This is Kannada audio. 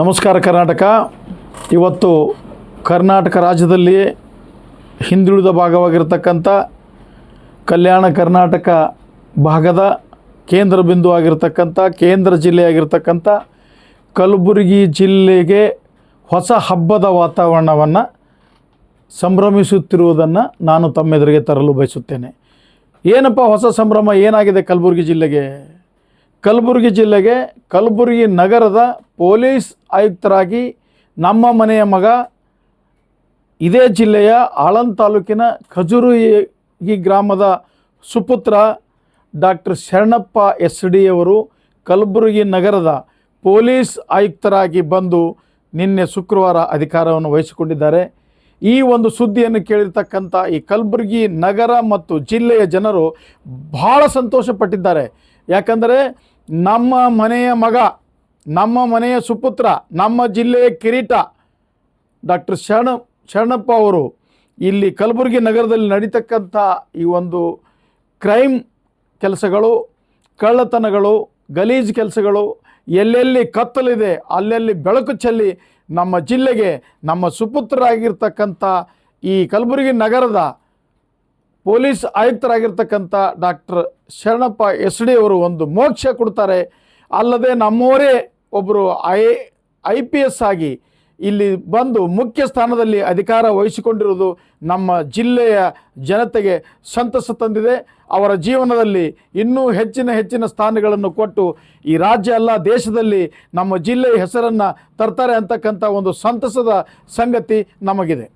ನಮಸ್ಕಾರ ಕರ್ನಾಟಕ. ಇವತ್ತು ಕರ್ನಾಟಕ ರಾಜ್ಯದಲ್ಲಿ ಹಿಂದುಳಿದ ಭಾಗವಾಗಿರ್ತಕ್ಕಂಥ ಕಲ್ಯಾಣ ಕರ್ನಾಟಕ ಭಾಗದ ಕೇಂದ್ರ ಬಿಂದು ಆಗಿರ್ತಕ್ಕಂಥ, ಕೇಂದ್ರ ಜಿಲ್ಲೆಯಾಗಿರ್ತಕ್ಕಂಥ ಕಲಬುರಗಿ ಜಿಲ್ಲೆಗೆ ಹೊಸ ಹಬ್ಬದ ವಾತಾವರಣವನ್ನು ಸಂಭ್ರಮಿಸುತ್ತಿರುವುದನ್ನು ನಾನು ತಮ್ಮೆದುರಿಗೆ ತರಲು ಬಯಸುತ್ತೇನೆ. ಏನಪ್ಪ ಹೊಸ ಸಂಭ್ರಮ? ಏನಾಗಿದೆ ಕಲಬುರಗಿ ಜಿಲ್ಲೆಗೆ? ಕಲಬುರಗಿ ಜಿಲ್ಲೆಗೆ ಕಲಬುರಗಿ ನಗರದ ಪೊಲೀಸ್ ಆಯುಕ್ತರಾಗಿ ನಮ್ಮ ಮನೆಯ ಮಗ, ಇದೇ ಜಿಲ್ಲೆಯ ಆಳಂದ್ ತಾಲೂಕಿನ ಖಜುರುಗಿ ಗ್ರಾಮದ ಸುಪುತ್ರ ಡಾಕ್ಟರ್ ಶರಣಪ್ಪ ಎಸ್ ಡಿ ಅವರು ಕಲಬುರಗಿ ನಗರದ ಪೊಲೀಸ್ ಆಯುಕ್ತರಾಗಿ ಬಂದು ನಿನ್ನೆ ಶುಕ್ರವಾರ ಅಧಿಕಾರವನ್ನು ವಹಿಸಿಕೊಂಡಿದ್ದಾರೆ. ಈ ಒಂದು ಸುದ್ದಿಯನ್ನು ಕೇಳಿರ್ತಕ್ಕಂಥ ಈ ಕಲಬುರಗಿ ನಗರ ಮತ್ತು ಜಿಲ್ಲೆಯ ಜನರು ಬಹಳ ಸಂತೋಷಪಟ್ಟಿದ್ದಾರೆ. ಯಾಕಂದರೆ ನಮ್ಮ ಮನೆಯ ಮಗ, ನಮ್ಮ ಮನೆಯ ಸುಪುತ್ರ, ನಮ್ಮ ಜಿಲ್ಲೆಯ ಕಿರೀಟ ಡಾಕ್ಟರ್ ಶರಣ, ಶರಣಪ್ಪ ಅವರು ಇಲ್ಲಿ ಕಲಬುರಗಿ ನಗರದಲ್ಲಿ ನಡೀತಕ್ಕಂಥ ಈ ಒಂದು ಕ್ರೈಮ್ ಕೆಲಸಗಳು, ಕಳ್ಳತನಗಳು, ಗಲೀಜು ಕೆಲಸಗಳು ಎಲ್ಲೆಲ್ಲಿ ಕತ್ತಲಿದೆ, ಅಲ್ಲೆಲ್ಲಿ ಬೆಳಕು ಚೆಲ್ಲಿ ನಮ್ಮ ಜಿಲ್ಲೆಗೆ ನಮ್ಮ ಸುಪುತ್ರರಾಗಿರ್ತಕ್ಕಂಥ ಈ ಕಲಬುರಗಿ ನಗರದ ಪೊಲೀಸ್ ಆಯುಕ್ತರಾಗಿರ್ತಕ್ಕಂಥ ಡಾಕ್ಟರ್ ಶರಣಪ್ಪ ಎಸ್ ಡಿ ಅವರು ಒಂದು ಮೋಕ್ಷ ಕೊಡ್ತಾರೆ. ಅಲ್ಲದೆ ನಮ್ಮವರೇ ಒಬ್ಬರು ಐ ಐ ಪಿ ಎಸ್ ಆಗಿ ಇಲ್ಲಿ ಬಂದು ಮುಖ್ಯ ಸ್ಥಾನದಲ್ಲಿ ಅಧಿಕಾರ ವಹಿಸಿಕೊಂಡಿರುವುದು ನಮ್ಮ ಜಿಲ್ಲೆಯ ಜನತೆಗೆ ಸಂತಸ ತಂದಿದೆ. ಅವರ ಜೀವನದಲ್ಲಿ ಇನ್ನೂ ಹೆಚ್ಚಿನ ಹೆಚ್ಚಿನ ಸ್ಥಾನಗಳನ್ನು ಕೊಟ್ಟು ಈ ರಾಜ್ಯ ಅಲ್ಲ, ದೇಶದಲ್ಲಿ ನಮ್ಮ ಜಿಲ್ಲೆಯ ಹೆಸರನ್ನು ತರ್ತಾರೆ ಅಂತಕ್ಕಂಥ ಒಂದು ಸಂತಸದ ಸಂಗತಿ ನಮಗಿದೆ.